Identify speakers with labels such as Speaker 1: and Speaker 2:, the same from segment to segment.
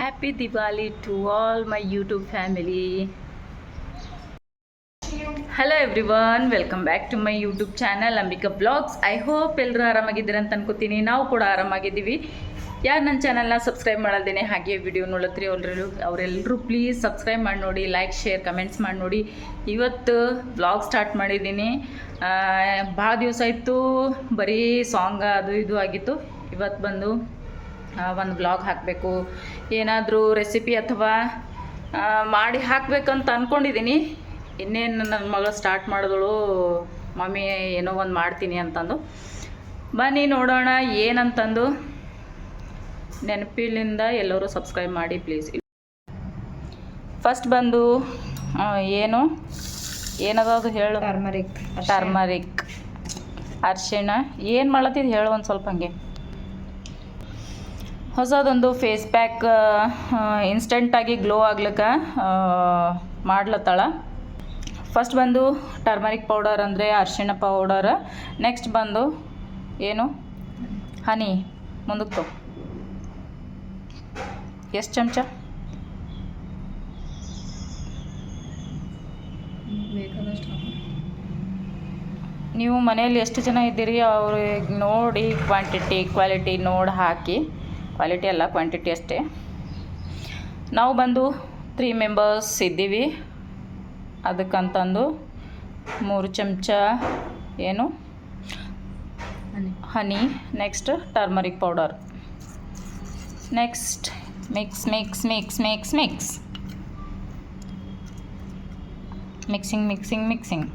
Speaker 1: Happy Diwali to all my YouTube family. Hello everyone welcome back to my YouTube channel Ambika blogs I hope ಎಲ್ಲರೂ ಆರಾಮಾಗಿದ್ದೀರ ಅಂತ ಅನ್ಕೋತೀನಿ. ನಾವು ಕೂಡ ಆರಾಮಾಗಿದ್ದೀವಿ. ಯಾರು ನನ್ನ ಚಾನಲ್ನ ಸಬ್ಸ್ಕ್ರೈಬ್ ಮಾಡಲ್ದೇನೆ ಹಾಗೆ ವಿಡಿಯೋ ನೋಡತ್ರಿ ಅವರೆಲ್ಲರೂ ಅವರೆಲ್ಲರೂ ಪ್ಲೀಸ್ ಸಬ್ಸ್ಕ್ರೈಬ್ ಮಾಡಿ ನೋಡಿ ಲೈಕ್ ಶೇರ್ ಕಮೆಂಟ್ಸ್ ಮಾಡಿ ನೋಡಿ. ಇವತ್ತು ಬ್ಲಾಗ್ ಸ್ಟಾರ್ಟ್ ಮಾಡಿದ್ದೀನಿ. ಭಾಳ ದಿವಸ ಆಯಿತು. ಬರೀ ಸಾಂಗ್ ಅದು ಇದು ಆಗಿತ್ತು. ಇವತ್ತು ಬಂದು ಒಂದು ಬ್ಲಾಗ್ ಹಾಕಬೇಕು. ಏನಾದರೂ ರೆಸಿಪಿ ಅಥವಾ ಮಾಡಿ ಹಾಕಬೇಕಂತ ಅಂದ್ಕೊಂಡಿದ್ದೀನಿ ಇನ್ನೇನು ನನ್ನ ಮಗಳು ಸ್ಟಾರ್ಟ್ ಮಾಡಿದಳು ಮಮ್ಮಿ ಏನೋ ಒಂದು ಮಾಡ್ತೀನಿ ಅಂತಂದು. ಬನ್ನಿ ನೋಡೋಣ ಏನಂತಂದು. ನೆನಪಿಲಿಂದ ಎಲ್ಲರೂ ಸಬ್ಸ್ಕ್ರೈಬ್ ಮಾಡಿ ಪ್ಲೀಸ್ ಫಸ್ಟ್ ಬಂದು ಏನು? ಏನದ ಅದು ಹೇಳು
Speaker 2: ಟರ್ಮರಿಕ್
Speaker 1: ಟರ್ಮರಿಕ್ ಅರ್ಶಿಣ. ಏನು ಮಾಡತ್ತಿದ್ದು ಹೇಳು ಒಂದು ಸ್ವಲ್ಪ ಹಂಗೆ. ಹೊಸದೊಂದು ಫೇಸ್ ಪ್ಯಾಕ್ ಇನ್ಸ್ಟೆಂಟಾಗಿ ಗ್ಲೋ ಆಗ್ಲಿಕ್ಕೆ ಮಾಡ್ಲತ್ತಾಳ. ಫಸ್ಟ್ ಬಂದು ಟರ್ಮರಿಕ್ ಪೌಡರ್ ಅಂದರೆ ಅರಿಶಿಣ ಪೌಡರ್ ನೆಕ್ಸ್ಟ್ ಬಂದು ಏನು? ಹನಿ ಮುಂದಕ್ಕೆ ತಗೋ. ಎಷ್ಟು ಚಮಚ? ನೀವು ಮನೆಯಲ್ಲಿ ಎಷ್ಟು ಜನ ಇದ್ದೀರಿ, ಅವ್ರಿಗೆ ನೋಡಿ ಕ್ವಾಂಟಿಟಿ ಕ್ವಾಲಿಟಿ ನೋಡಿ ಹಾಕಿ. ಕ್ವಾಲಿಟಿ ಅಲ್ಲ ಕ್ವಾಂಟಿಟಿ ಅಷ್ಟೇ. ನಾವು ಬಂದು ತ್ರೀ ಮೆಂಬರ್ಸ್ ಇದ್ದೀವಿ. ಅದಕ್ಕಂತಂದು ಮೂರು ಚಮಚ ಏನು?
Speaker 2: Honey.
Speaker 1: Next turmeric powder next mix mix mix mix mix mixing mixing mixing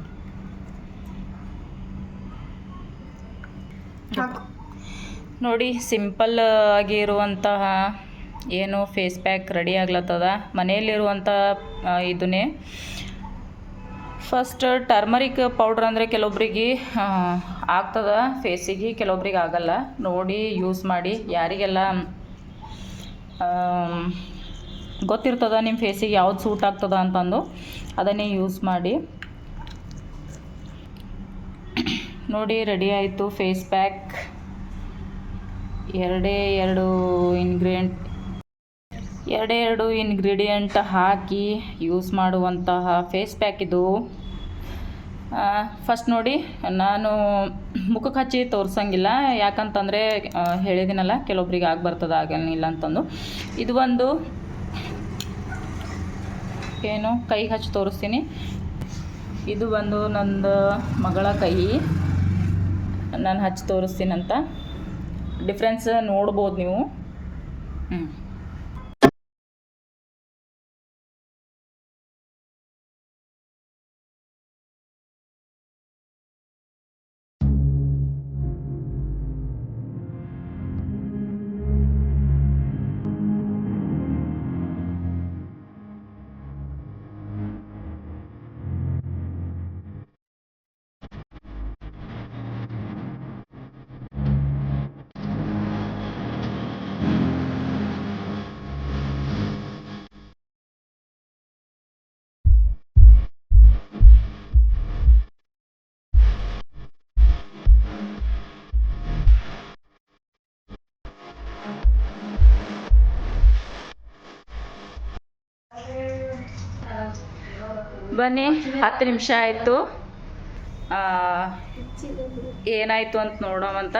Speaker 1: ನೋಡಿ, ಸಿಂಪಲ್ ಆಗಿ ಇರುವಂತಹ ಏನು ಫೇಸ್ ಪ್ಯಾಕ್ ರೆಡಿ ಆಗ್ಲತ್ತದ. ಮನೆಯಲ್ಲಿರುವಂಥ ಇದನ್ನೇ. ಫಸ್ಟ್ ಟರ್ಮರಿಕ್ ಪೌಡ್ರ್ ಅಂದರೆ ಕೆಲವೊಬ್ರಿಗೆ ಆಗ್ತದ. ಫೇಸಿಗೆ ಕೆಲವೊಬ್ರಿಗೆ ಆಗಲ್ಲ. ನೋಡಿ ಯೂಸ್ ಮಾಡಿ. ಯಾರಿಗೆಲ್ಲ ಗೊತ್ತಿರ್ತದ ನಿಮ್ಮ ಫೇಸಿಗೆ ಯಾವ್ದು ಸೂಟ್ ಆಗ್ತದ ಅಂತಂದು, ಅದನ್ನೇ ಯೂಸ್ ಮಾಡಿ. ನೋಡಿ ರೆಡಿ ಆಯಿತು. ಫೇಸ್ ಪ್ಯಾಕ್ ಎರಡೇ ಎರಡು ಇನ್ಗ್ರೀಡಿಯೆಂಟ್ ಎರಡೇ ಎರಡು ಇನ್ಗ್ರೀಡಿಯೆಂಟ್ ಹಾಕಿ ಯೂಸ್ ಮಾಡುವಂತಹ ಫೇಸ್ ಪ್ಯಾಕ್ ಇದು. ಫಸ್ಟ್ ನೋಡಿ, ನಾನು ಮುಖಕ್ಕೆ ಹಚ್ಚಿ ತೋರಿಸಂಗಿಲ್ಲ. ಯಾಕಂತಂದರೆ ಹೇಳಿದ್ದೀನಲ್ಲ ಕೆಲವೊಬ್ರಿಗೆ ಆಗಿ ಬರ್ತದೆ ಆಗಲಿಲ್ಲ ಅಂತಂದು. ಇದು ಒಂದು, ಏನು ಕೈಗೆ ಹಚ್ಚಿ ತೋರಿಸ್ತೀನಿ. ಇದು ಬಂದು ನಂದು ಮಗಳ ಕೈ. ನಾನು ಹಚ್ಚಿ ತೋರಿಸ್ತೀನಂತ. ಡಿಫ್ರೆನ್ಸ್ ನೋಡ್ಬೋದು ನೀವು. ಹ್ಞೂ ಬನ್ನಿ ಹತ್ತು ನಿಮಿಷ ಆಯಿತು. ಏನಾಯಿತು ಅಂತ ನೋಡೋವಂತ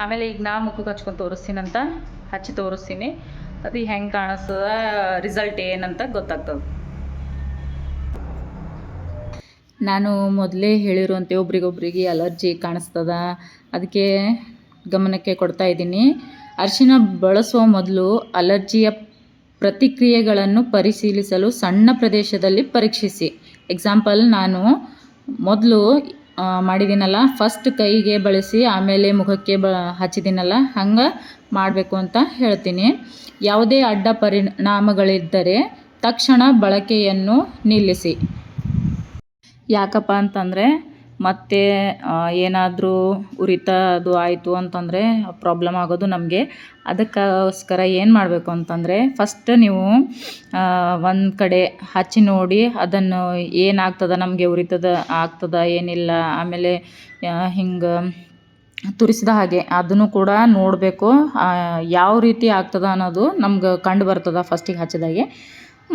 Speaker 1: ಆಮೇಲೆ ಈಗ ನಾ ಮುಖಕ್ಕೆ ಹಚ್ಕೊಂಡು ತೋರಿಸ್ತೀನಂತ, ಹಚ್ಚಿ ತೋರಿಸ್ತೀನಿ. ಅದು ಹೆಂಗೆ ಕಾಣಿಸ್ತದ ರಿಸಲ್ಟ್ ಏನಂತ ಗೊತ್ತಾಗ್ತದೆ. ನಾನು ಮೊದಲೇ ಹೇಳಿರುವಂತೆ ಒಬ್ರಿಗೊಬ್ರಿಗೆ ಅಲರ್ಜಿ ಕಾಣಿಸ್ತದ. ಅದಕ್ಕೆ ಗಮನಕ್ಕೆ ಕೊಡ್ತಾ ಇದ್ದೀನಿ. ಅರಿಶಿನ ಬಳಸುವ ಮೊದಲು ಅಲರ್ಜಿಯ ಪ್ರತಿಕ್ರಿಯೆಗಳನ್ನು ಪರಿಶೀಲಿಸಲು ಸಣ್ಣ ಪ್ರದೇಶದಲ್ಲಿ ಪರೀಕ್ಷಿಸಿ. ಎಕ್ಸಾಂಪಲ್ ನಾನು ಮೊದಲು ಮಾಡಿದ್ದೀನಲ್ಲ ಫಸ್ಟ್ ಕೈಗೆ ಬಳಸಿ, ಆಮೇಲೆ ಮುಖಕ್ಕೆ ಬ ಹಚ್ಚಿದ್ದೀನಲ್ಲ ಹಂಗೆ ಮಾಡಬೇಕು ಅಂತ ಹೇಳ್ತೀನಿ. ಯಾವುದೇ ಅಡ್ಡ ಪರಿಣಾಮಗಳಿದ್ದರೆ ತಕ್ಷಣ ಬಳಕೆಯನ್ನು ನಿಲ್ಲಿಸಿ. ಯಾಕಪ್ಪ ಅಂತಂದರೆ ಮತ್ತೆ ಏನಾದರೂ ಉರಿತ ಅದು ಆಯಿತು ಅಂತಂದರೆ ಪ್ರಾಬ್ಲಮ್ ಆಗೋದು ನಮಗೆ. ಅದಕ್ಕೋಸ್ಕರ ಏನು ಮಾಡಬೇಕು ಅಂತಂದರೆ ಫಸ್ಟ್ ನೀವು ಒಂದು ಕಡೆ ಹಚ್ಚಿ ನೋಡಿ ಅದನ್ನು ಏನಾಗ್ತದೆ, ನಮಗೆ ಉರಿತದ, ಆಗ್ತದ, ಏನಿಲ್ಲ, ಆಮೇಲೆ ಹಿಂಗೆ ತುರಿಸಿದ ಹಾಗೆ ಅದನ್ನು ಕೂಡ ನೋಡಬೇಕು ಯಾವ ರೀತಿ ಆಗ್ತದೆ ಅನ್ನೋದು ನಮ್ಗೆ ಕಂಡು ಬರ್ತದೆ ಫಸ್ಟಿಗೆ ಹಚ್ಚಿದಾಗೆ.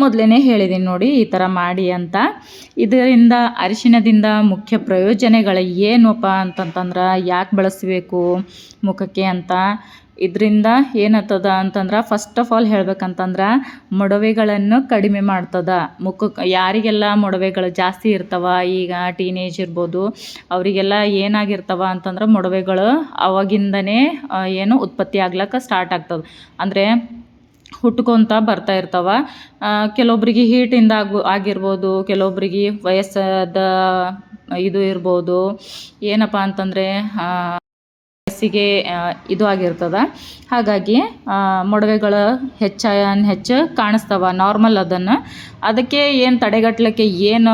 Speaker 1: ಮೊದಲೇ ಹೇಳಿದ್ದೀನಿ ನೋಡಿ ಈ ಥರ ಮಾಡಿ ಅಂತ. ಇದರಿಂದ ಅರಿಶಿಣದಿಂದ ಮುಖ್ಯ ಪ್ರಯೋಜನಗಳು ಏನಪ್ಪ ಅಂತಂತಂದ್ರೆ ಯಾಕೆ ಬಳಸಬೇಕು ಮುಖಕ್ಕೆ ಅಂತ. ಇದರಿಂದ ಏನಾಗ್ತದ ಅಂತಂದ್ರೆ ಫಸ್ಟ್ ಆಫ್ ಆಲ್ ಹೇಳ್ಬೇಕಂತಂದ್ರೆ ಮೊಡವೆಗಳನ್ನು ಕಡಿಮೆ ಮಾಡ್ತದ. ಮುಖಕ್ಕೆ ಯಾರಿಗೆಲ್ಲ ಮೊಡವೆಗಳು ಜಾಸ್ತಿ ಇರ್ತವ, ಈಗ ಟೀನೇಜ್ ಇರ್ಬೋದು, ಅವರಿಗೆಲ್ಲ ಏನಾಗಿರ್ತವ ಅಂತಂದ್ರೆ ಮೊಡವೆಗಳು ಅವಾಗಿಂದನೇ ಏನು ಉತ್ಪತ್ತಿ ಆಗ್ಲಕ್ಕ ಸ್ಟಾರ್ಟ್ ಆಗ್ತದೆ. ಅಂದರೆ ಹುಟ್ಕೊತ ಬರ್ತಾ ಇರ್ತಾವ. ಕೆಲವೊಬ್ಬರಿಗೆ ಹೀಟಿಂದ ಆಗು ಆಗಿರ್ಬೋದು ಕೆಲವೊಬ್ರಿಗೆ ವಯಸ್ಸಾದ ಇದು ಇರ್ಬೋದು. ಏನಪ್ಪ ಅಂತಂದರೆ ವಯಸ್ಸಿಗೆ ಇದು ಆಗಿರ್ತದೆ. ಹಾಗಾಗಿ ಮೊಡವೆಗಳು ಹೆಚ್ಚ ಹೆಚ್ಚು ಕಾಣಿಸ್ತವ, ನಾರ್ಮಲ್ ಅದನ್ನು. ಅದಕ್ಕೆ ಏನು ತಡೆಗಟ್ಟಲಿಕ್ಕೆ ಏನು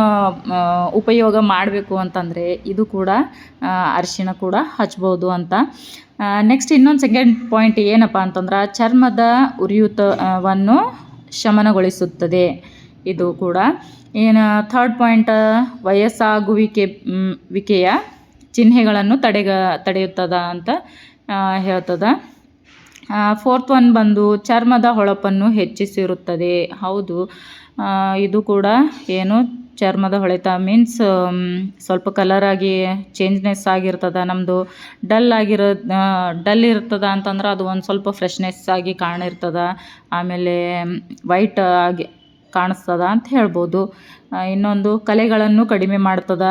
Speaker 1: ಉಪಯೋಗ ಮಾಡಬೇಕು ಅಂತಂದರೆ, ಇದು ಕೂಡ ಅರಿಶಿನ ಕೂಡ ಹಚ್ಬೋದು ಅಂತ. ನೆಕ್ಸ್ಟ್ ಇನ್ನೊಂದು ಸೆಕೆಂಡ್ ಪಾಯಿಂಟ್ ಏನಪ್ಪ ಅಂತಂದ್ರೆ, ಚರ್ಮದ ಉರಿಯೂತವನ್ನು ಶಮನಗೊಳಿಸುತ್ತದೆ. ಇದು ಕೂಡ. ಏನು ಥರ್ಡ್ ಪಾಯಿಂಟ್ ವಯಸ್ಸಾಗುವಿಕೆ ವಿಕೆಯ ಚಿಹ್ನೆಗಳನ್ನು ತಡೆಗ, ತಡೆಯುತ್ತದೆ ಅಂತ ಹೇಳ್ತದೆ. ಫೋರ್ತ್ ಒನ್ ಬಂದು ಚರ್ಮದ ಹೊಳಪನ್ನು ಹೆಚ್ಚಿಸಿರುತ್ತದೆ. ಹೌದು. ಇದು ಕೂಡ ಏನು? ಚರ್ಮದ ಹೊಳೆತ ಮೀನ್ಸ್ ಸ್ವಲ್ಪ ಕಲರಾಗಿ ಚೇಂಜ್ನೆಸ್ ಆಗಿರ್ತದೆ. ನಮ್ಮದು ಡಲ್ ಆಗಿರೋ ಡಲ್ ಇರ್ತದೆ ಅಂತಂದ್ರೆ ಅದು ಒಂದು ಸ್ವಲ್ಪ ಫ್ರೆಶ್ನೆಸ್ ಆಗಿ ಕಾಣಿರ್ತದ ಆಮೇಲೆ ವೈಟ್ ಆಗಿ ಕಾಣಿಸ್ತದ ಅಂತ ಹೇಳ್ಬೋದು. ಇನ್ನೊಂದು ಕಲೆಗಳನ್ನು ಕಡಿಮೆ ಮಾಡ್ತದ.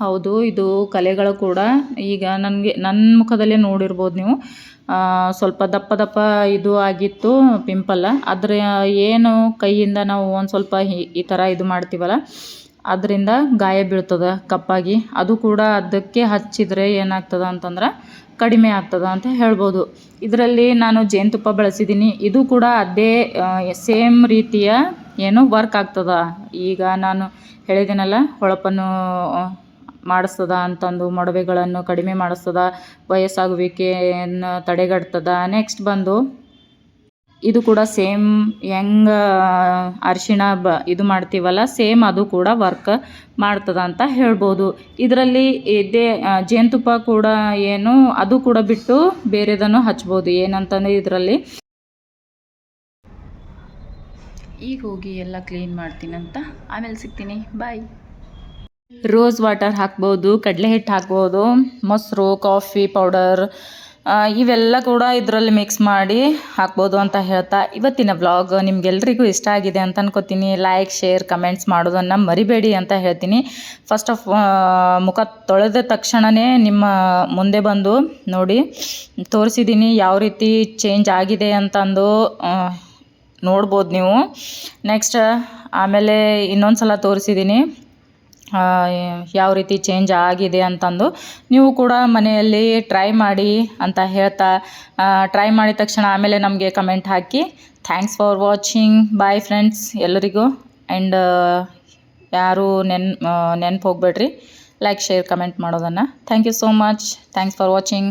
Speaker 1: ಹೌದು, ಇದು ಕಲೆಗಳು ಕೂಡ ಈಗ ನನಗೆ ನನ್ನ ಮುಖದಲ್ಲೇ ನೋಡಿರ್ಬೋದು ನೀವು. ಸ್ವಲ್ಪ ದಪ್ಪ ದಪ್ಪ ಇದು ಆಗಿತ್ತು ಪಿಂಪಲ್ಲ. ಅದರ ಏನು ಕೈಯಿಂದ ನಾವು ಒಂದು ಸ್ವಲ್ಪ ಈ ಥರ ಇದು ಮಾಡ್ತೀವಲ್ಲ ಅದರಿಂದ ಗಾಯ ಬೀಳ್ತದೆ ಕಪ್ಪಾಗಿ. ಅದು ಕೂಡ ಅದಕ್ಕೆ ಹಚ್ಚಿದರೆ ಏನಾಗ್ತದೆ ಅಂತಂದ್ರೆ ಕಡಿಮೆ ಆಗ್ತದೆ ಅಂತ ಹೇಳ್ಬೋದು. ಇದರಲ್ಲಿ ನಾನು ಜೇನುತುಪ್ಪ ಬಳಸಿದ್ದೀನಿ ಇದು ಕೂಡ ಅದೇ ಸೇಮ್ ರೀತಿಯ ಏನು ವರ್ಕ್ ಆಗ್ತದ. ಈಗ ನಾನು ಹೇಳಿದ್ದೀನಲ್ಲ ಹೊಳಪನ್ನು ಮಾಡಿಸ್ತದ ಅಂತಂದು ಮೊಡವೆಗಳನ್ನು ಕಡಿಮೆ ಮಾಡಿಸ್ತದ, ವಯಸ್ಸಾಗುವಿಕೆಯನ್ನು ತಡೆಗಟ್ತದ. ನೆಕ್ಸ್ಟ್ ಬಂದು ಇದು ಕೂಡ ಸೇಮ್ ಹೆಂಗ, ಅರಿಶಿಣ ಬ, ಇದು ಮಾಡ್ತೀವಲ್ಲ ಸೇಮ್ ಅದು ಕೂಡ ವರ್ಕ್ ಮಾಡ್ತದ ಅಂತ ಹೇಳ್ಬೋದು. ಇದರಲ್ಲಿ ಇದೇ ಜೇನುತುಪ್ಪ ಕೂಡ ಏನು, ಅದು ಕೂಡ ಬಿಟ್ಟು ಬೇರೆದನ್ನು ಹಚ್ಬೋದು. ಏನಂತಂದರೆ ಇದರಲ್ಲಿ ಈಗ ಹೋಗಿ ಎಲ್ಲ ಕ್ಲೀನ್ ಮಾಡ್ತೀನಂತ. ಆಮೇಲೆ ಸಿಗ್ತೀನಿ. ಬಾಯ್ ರೋಸ್ ವಾಟರ್ ಹಾಕ್ಬೋದು, ಕಡಲೆ ಹಿಟ್ಟು ಹಾಕ್ಬೋದು, ಮೊಸರು ಕಾಫಿ ಪೌಡರ್ ಇವೆಲ್ಲ ಕೂಡ ಇದರಲ್ಲಿ ಮಿಕ್ಸ್ ಮಾಡಿ ಹಾಕ್ಬೋದು ಅಂತ ಹೇಳ್ತಾ ಇವತ್ತಿನ ವ್ಲಾಗ್ ನಿಮ್ಗೆಲ್ರಿಗೂ ಇಷ್ಟ ಆಗಿದೆ ಅಂತ ಅನ್ಕೋತೀನಿ. ಲೈಕ್ ಶೇರ್ ಕಮೆಂಟ್ಸ್ ಮಾಡೋದನ್ನು ಮರಿಬೇಡಿ ಅಂತ ಹೇಳ್ತೀನಿ. ಫಸ್ಟ್ ಆಫ್ ಮುಖ ತೊಳೆದ ತಕ್ಷಣವೇ ನಿಮ್ಮ ಮುಂದೆ ಬಂದು ನೋಡಿ ತೋರಿಸಿದ್ದೀನಿ ಯಾವ ರೀತಿ ಚೇಂಜ್ ಆಗಿದೆ ಅಂತಂದು ನೋಡ್ಬೋದು ನೀವು. ನೆಕ್ಸ್ಟ್ ಆಮೇಲೆ ಇನ್ನೊಂದು ಸಲ ತೋರಿಸಿದ್ದೀನಿ ಯಾವ ರೀತಿ ಚೇಂಜ್ ಆಗಿದೆ ಅಂತಂದು ನೀವು ಕೂಡ ಮನೆಯಲ್ಲಿ ಟ್ರೈ ಮಾಡಿ ಅಂತ ಹೇಳ್ತಾ ಟ್ರೈ ಮಾಡಿದ ತಕ್ಷಣ ಆಮೇಲೆ ನಮಗೆ comment hockey. Thanks for watching bye friends ಎಲ್ಲರಿಗೂ. ಆ್ಯಂಡ್ ಯಾರು ನೆನ್ ನೆನ್ಪು ಹೋಗ್ಬೇಡ್ರಿ. ಲೈಕ್ ಶೇರ್ ಕಮೆಂಟ್ ಮಾಡೋದನ್ನು. Thank you so much thanks for watching